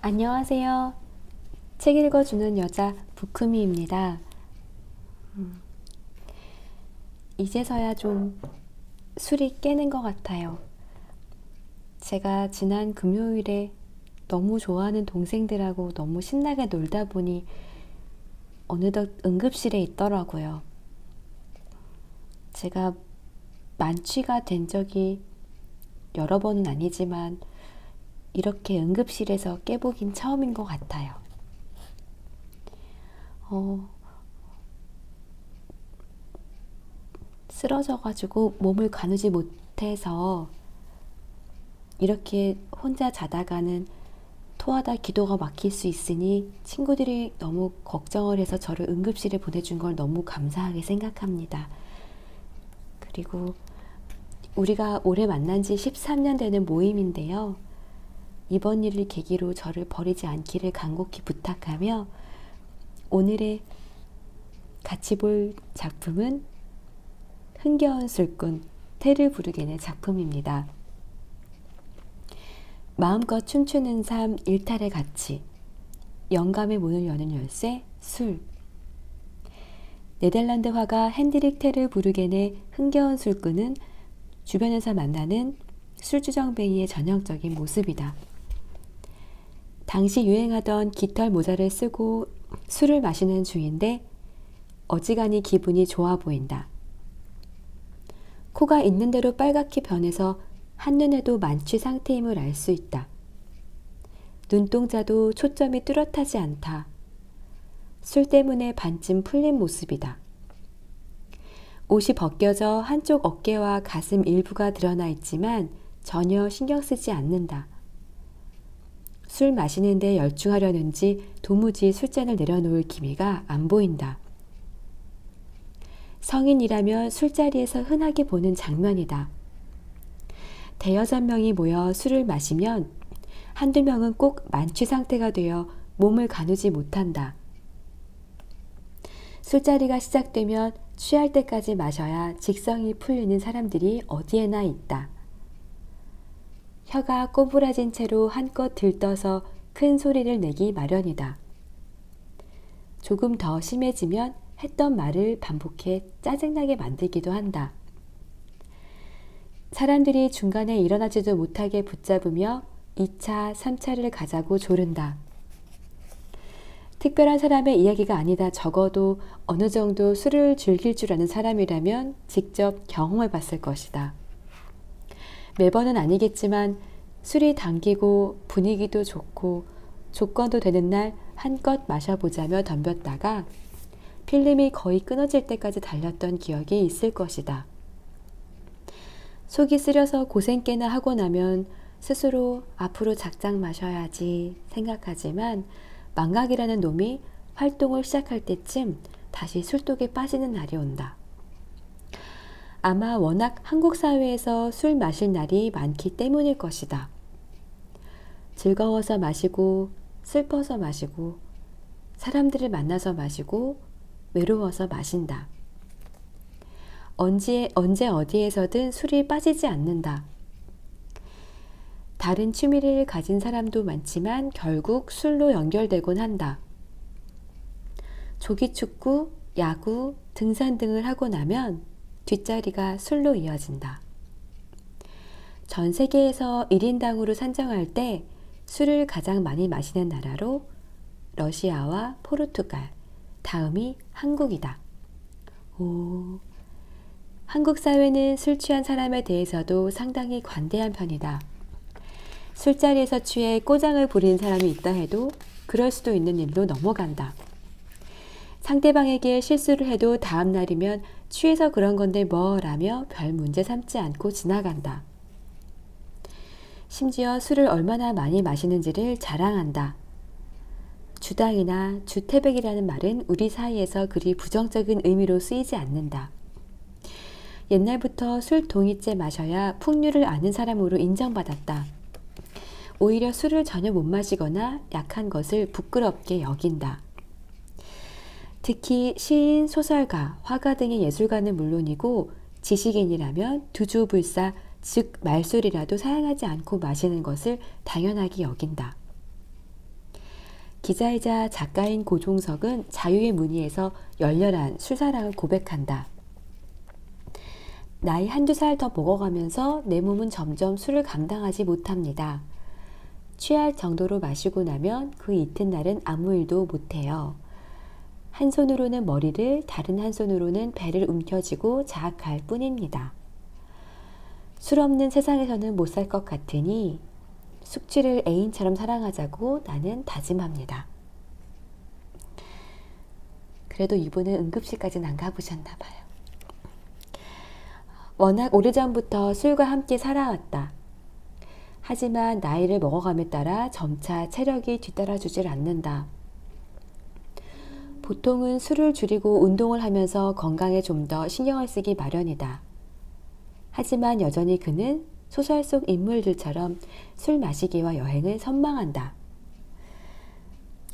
안녕하세요. 책 읽어주는 여자 부크미입니다. 음, 이제서야 좀 술이 깨는 것 같아요. 제가 지난 금요일에 너무 좋아하는 동생들하고 너무 신나게 놀다 보니 어느덧 응급실에 있더라고요. 제가 만취가 된 적이 여러 번은 아니지만 이렇게 응급실에서 깨보긴 처음인 것 같아요. 어, 쓰러져가지고 몸을 가누지 못해서 이렇게 혼자 자다가는 토하다 기도가 막힐 수 있으니 친구들이 너무 걱정을 해서 저를 응급실에 보내준 걸 너무 감사하게 생각합니다. 그리고 우리가 올해 만난 지 13년 되는 모임인데요. 이번 일을 계기로 저를 버리지 않기를 간곡히 부탁하며 오늘의 같이 볼 작품은 흥겨운 술꾼 테르 부르겐의 작품입니다. 마음껏 춤추는 삶 일탈의 가치 영감의 문을 여는 열쇠 술 네덜란드 화가 핸드릭 테르 부르겐의 흥겨운 술꾼은 주변에서 만나는 술주정뱅이의 전형적인 모습이다. 당시 유행하던 깃털 모자를 쓰고 술을 마시는 중인데 어지간히 기분이 좋아 보인다. 코가 있는 대로 빨갛게 변해서 한눈에도 만취 상태임을 알 수 있다. 눈동자도 초점이 뚜렷하지 않다. 술 때문에 반쯤 풀린 모습이다. 옷이 벗겨져 한쪽 어깨와 가슴 일부가 드러나 있지만 전혀 신경 쓰지 않는다. 술 마시는데 열중하려는지 도무지 술잔을 내려놓을 기미가 안 보인다. 성인이라면 술자리에서 흔하게 보는 장면이다. 대여섯 명이 모여 술을 마시면 한두 명은 꼭 만취 상태가 되어 몸을 가누지 못한다. 술자리가 시작되면 취할 때까지 마셔야 직성이 풀리는 사람들이 어디에나 있다. 혀가 꼬부라진 채로 한껏 들떠서 큰 소리를 내기 마련이다. 조금 더 심해지면 했던 말을 반복해 짜증나게 만들기도 한다. 사람들이 중간에 일어나지도 못하게 붙잡으며 2차, 3차를 가자고 조른다. 특별한 사람의 이야기가 아니다 적어도 어느 정도 술을 즐길 줄 아는 사람이라면 직접 경험해 봤을 것이다. 매번은 아니겠지만 술이 당기고 분위기도 좋고 조건도 되는 날 한껏 마셔보자며 덤볐다가 필름이 거의 끊어질 때까지 달렸던 기억이 있을 것이다. 속이 쓰려서 고생 깨나 하고 나면 스스로 앞으로 작작 마셔야지 생각하지만 망각이라는 놈이 활동을 시작할 때쯤 다시 술독에 빠지는 날이 온다. 아마 워낙 한국 사회에서 술 마실 날이 많기 때문일 것이다. 즐거워서 마시고, 슬퍼서 마시고, 사람들을 만나서 마시고, 외로워서 마신다. 언제, 언제 어디에서든 술이 빠지지 않는다. 다른 취미를 가진 사람도 많지만 결국 술로 연결되곤 한다. 조기축구, 야구, 등산 등을 하고 나면 뒷자리가 술로 이어진다. 전 세계에서 1인당으로 산정할 때 술을 가장 많이 마시는 나라로 러시아와 포르투갈, 다음이 한국이다. 오, 한국 사회는 술 취한 사람에 대해서도 상당히 관대한 편이다. 술자리에서 취해 꼬장을 부리는 사람이 있다 해도 그럴 수도 있는 일로 넘어간다. 상대방에게 실수를 해도 다음 날이면 취해서 그런 건데 뭐 라며 별 문제 삼지 않고 지나간다. 심지어 술을 얼마나 많이 마시는지를 자랑한다. 주당이나 주태백이라는 말은 우리 사이에서 그리 부정적인 의미로 쓰이지 않는다. 옛날부터 술 동이째 마셔야 풍류를 아는 사람으로 인정받았다. 오히려 술을 전혀 못 마시거나 약한 것을 부끄럽게 여긴다. 특히 시인, 소설가, 화가 등의 예술가는 물론이고 지식인이라면 두주불사, 즉 말술이라도 사용하지 않고 마시는 것을 당연하게 여긴다. 기자이자 작가인 고종석은 자유의 문의에서 열렬한 술사랑을 고백한다. 나이 한두 살 더 먹어가면서 내 몸은 점점 술을 감당하지 못합니다. 취할 정도로 마시고 나면 그 이튿날은 아무 일도 못해요. 한 손으로는 머리를, 다른 한 손으로는 배를 움켜쥐고 자악할 뿐입니다. 술 없는 세상에서는 못 살 것 같으니 숙취를 애인처럼 사랑하자고 나는 다짐합니다. 그래도 이분은 응급실까지는 안 가보셨나 봐요. 워낙 오래전부터 술과 함께 살아왔다. 하지만 나이를 먹어감에 따라 점차 체력이 뒤따라주질 않는다. 보통은 술을 줄이고 운동을 하면서 건강에 좀 더 신경을 쓰기 마련이다. 하지만 여전히 그는 소설 속 인물들처럼 술 마시기와 여행을 선망한다.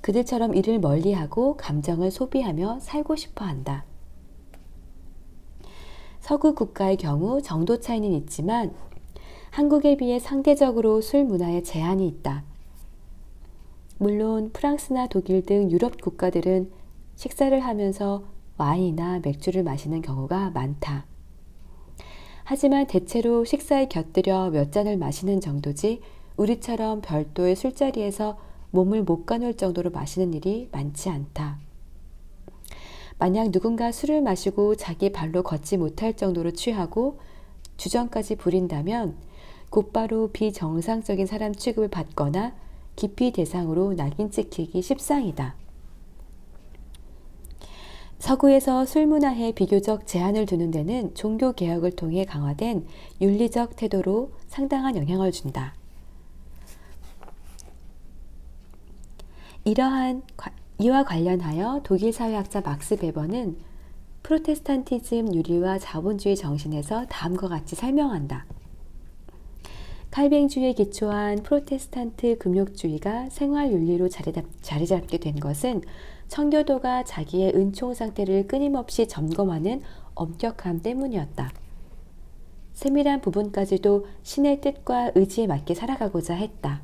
그들처럼 일을 멀리하고 감정을 소비하며 살고 싶어 한다. 서구 국가의 경우 정도 차이는 있지만 한국에 비해 상대적으로 술 문화에 제한이 있다. 물론 프랑스나 독일 등 유럽 국가들은 식사를 하면서 와인이나 맥주를 마시는 경우가 많다. 하지만 대체로 식사에 곁들여 몇 잔을 마시는 정도지 우리처럼 별도의 술자리에서 몸을 못 가눌 정도로 마시는 일이 많지 않다. 만약 누군가 술을 마시고 자기 발로 걷지 못할 정도로 취하고 주정까지 부린다면 곧바로 비정상적인 사람 취급을 받거나 기피 대상으로 낙인 찍히기 십상이다. 서구에서 술 문화에 비교적 제한을 두는 데는 종교 개혁을 통해 강화된 윤리적 태도로 상당한 영향을 준다. 이러한 이와 관련하여 독일 사회학자 막스 베버는 프로테스탄티즘 유리와 자본주의 정신에서 다음과 같이 설명한다. 칼뱅주의에 기초한 프로테스탄트 금욕주의가 생활 윤리로 자리 잡 게 된 것은 청교도가 자기의 은총 상태를 끊임없이 점검하는 엄격함 때문이었다. 세밀한 부분까지도 신의 뜻과 의지에 맞게 살아가고자 했다.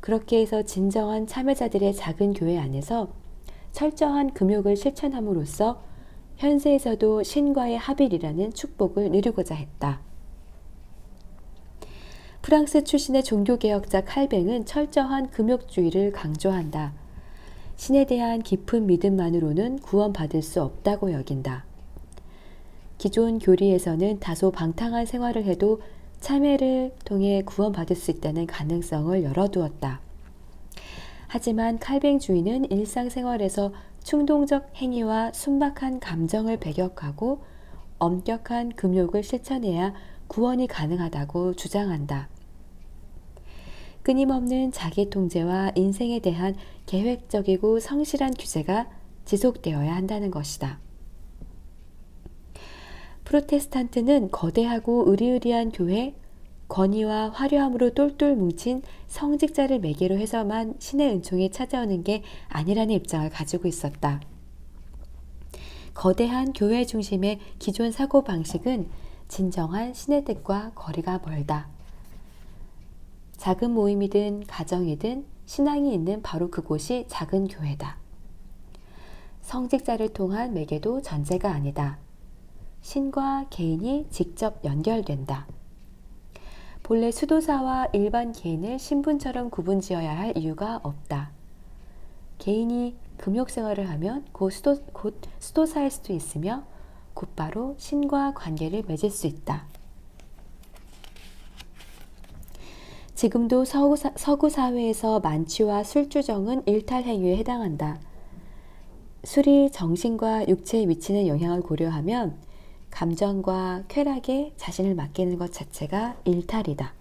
그렇게 해서 진정한 참여자들의 작은 교회 안에서 철저한 금욕을 실천함으로써 현세에서도 신과의 합일이라는 축복을 누리고자 했다. 프랑스 출신의 종교개혁자 칼뱅은 철저한 금욕주의를 강조한다. 신에 대한 깊은 믿음만으로는 구원받을 수 없다고 여긴다. 기존 교리에서는 다소 방탕한 생활을 해도 참회를 통해 구원받을 수 있다는 가능성을 열어두었다. 하지만 칼뱅주의는 일상생활에서 충동적 행위와 순박한 감정을 배격하고 엄격한 금욕을 실천해야 구원이 가능하다고 주장한다. 끊임없는 자기 통제와 인생에 대한 계획적이고 성실한 규제가 지속되어야 한다는 것이다. 프로테스탄트는 거대하고 의리의리한 교회, 권위와 화려함으로 똘똘 뭉친 성직자를 매개로 해서만 신의 은총이 찾아오는 게 아니라는 입장을 가지고 있었다. 거대한 교회 중심의 기존 사고방식은 진정한 신의 뜻과 거리가 멀다. 작은 모임이든 가정이든 신앙이 있는 바로 그곳이 작은 교회다. 성직자를 통한 매개도 전제가 아니다. 신과 개인이 직접 연결된다. 본래 수도사와 일반 개인을 신분처럼 구분 지어야 할 이유가 없다. 개인이 금욕 생활을 하면 곧, 수도, 곧 수도사일 수도 있으며 곧바로 신과 관계를 맺을 수 있다. 지금도 서구, 사회에서 만취와 술주정은 일탈 행위에 해당한다. 술이 정신과 육체에 미치는 영향을 고려하면 감정과 쾌락에 자신을 맡기는 것 자체가 일탈이다.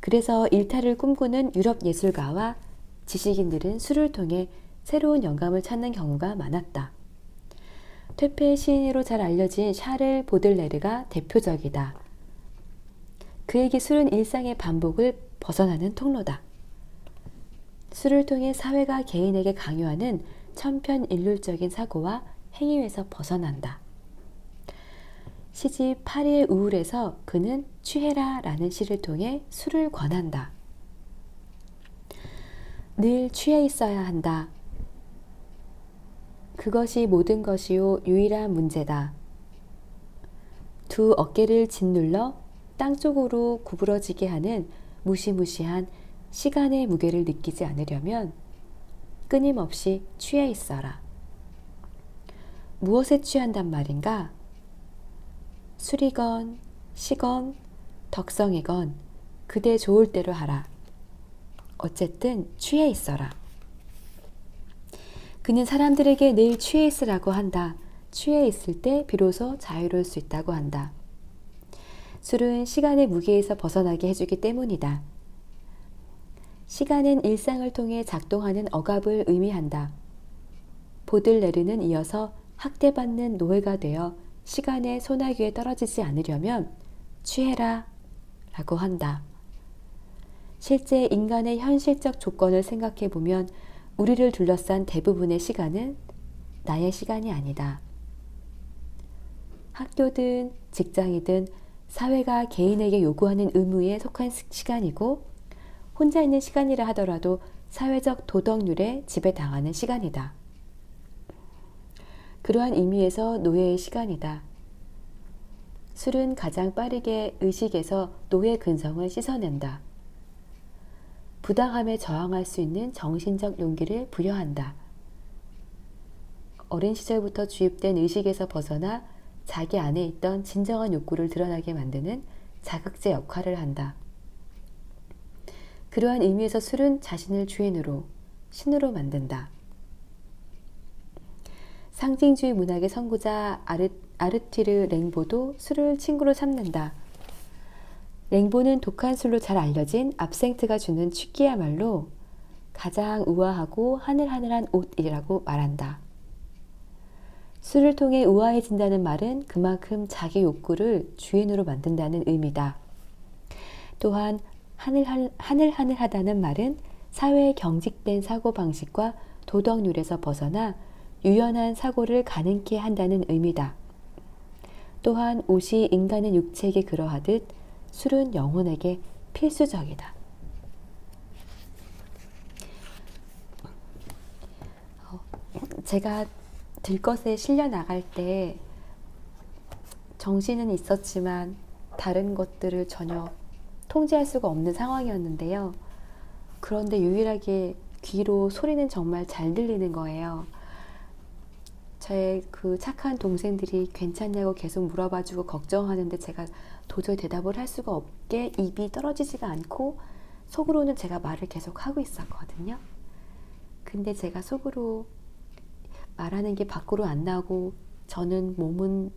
그래서 일탈을 꿈꾸는 유럽 예술가와 지식인들은 술을 통해 새로운 영감을 찾는 경우가 많았다. 퇴폐 시인으로 잘 알려진 샤를 보들레르가 대표적이다. 그의 기술은 일상의 반복을 벗어나는 통로다. 술을 통해 사회가 개인에게 강요하는 천편일률적인 사고와 행위에서 벗어난다. 시집 파리의 우울에서 그는 취해라 라는 시를 통해 술을 권한다. 늘 취해 있어야 한다. 그것이 모든 것이요 유일한 문제다. 두 어깨를 짓눌러 땅 쪽으로 구부러지게 하는 무시무시한 시간의 무게를 느끼지 않으려면 끊임없이 취해 있어라. 무엇에 취한단 말인가? 술이건, 시건, 덕성이건 그대 좋을 대로 하라. 어쨌든 취해 있어라. 그는 사람들에게 늘 취해 있으라고 한다. 취해 있을 때 비로소 자유로울 수 있다고 한다. 술은 시간의 무게에서 벗어나게 해주기 때문이다. 시간은 일상을 통해 작동하는 억압을 의미한다. 보들레르는 이어서 학대받는 노예가 되어 시간의 소나기에 떨어지지 않으려면 취해라 라고 한다. 실제 인간의 현실적 조건을 생각해 보면 우리를 둘러싼 대부분의 시간은 나의 시간이 아니다. 학교든 직장이든 사회가 개인에게 요구하는 의무에 속한 시간이고 혼자 있는 시간이라 하더라도 사회적 도덕률에 지배당하는 시간이다. 그러한 의미에서 노예의 시간이다. 술은 가장 빠르게 의식에서 노예 근성을 씻어낸다. 부당함에 저항할 수 있는 정신적 용기를 부여한다. 어린 시절부터 주입된 의식에서 벗어나 자기 안에 있던 진정한 욕구를 드러나게 만드는 자극제 역할을 한다. 그러한 의미에서 술은 자신을 주인으로, 신으로 만든다. 상징주의 문학의 선구자 아르, 아르티르 랭보도 술을 친구로 삼는다. 랭보는 독한 술로 잘 알려진 압생트가 주는 취기야말로 가장 우아하고 하늘하늘한 옷이라고 말한다. 술을 통해 우아해진다는 말은 그만큼 자기 욕구를 주인으로 만든다는 의미다. 또한 하늘, 하늘하늘하다는 말은 사회의 경직된 사고방식과 도덕률에서 벗어나 유연한 사고를 가능케 한다는 의미다. 또한 옷이 인간의 육체에게 그러하듯 술은 영혼에게 필수적이다. 어, 제가 들 것에 실려 나갈 때 정신은 있었지만 다른 것들을 전혀 통제할 수가 없는 상황이었는데요. 그런데 유일하게 귀로 소리는 정말 잘 들리는 거예요. 제 그 착한 동생들이 괜찮냐고 계속 물어봐주고 걱정하는데 제가 도저히 대답을 할 수가 없게 입이 떨어지지가 않고 속으로는 제가 말을 계속 하고 있었거든요. 근데 제가 속으로 말하는 게 밖으로 안 나오고 저는 몸은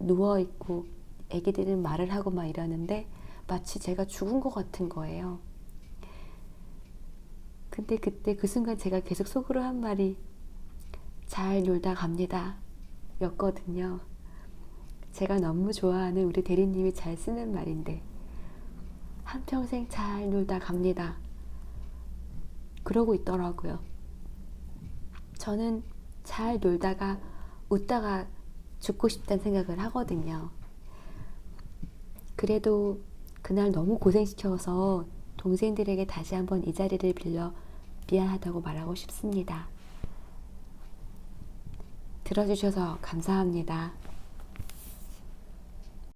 누워 있고 애기들은 말을 하고 막 이러는데 마치 제가 죽은 것 같은 거예요. 근데 그때 그 순간 제가 계속 속으로 한 말이 잘 놀다 갑니다. 였거든요. 제가 너무 좋아하는 우리 대리님이 잘 쓰는 말인데, 한평생 잘 놀다 갑니다. 그러고 있더라고요. 저는 잘 놀다가 웃다가 죽고 싶다는 생각을 하거든요. 그래도 그날 너무 고생시켜서 동생들에게 다시 한번 이 자리를 빌려 미안하다고 말하고 싶습니다. 들어주셔서 감사합니다.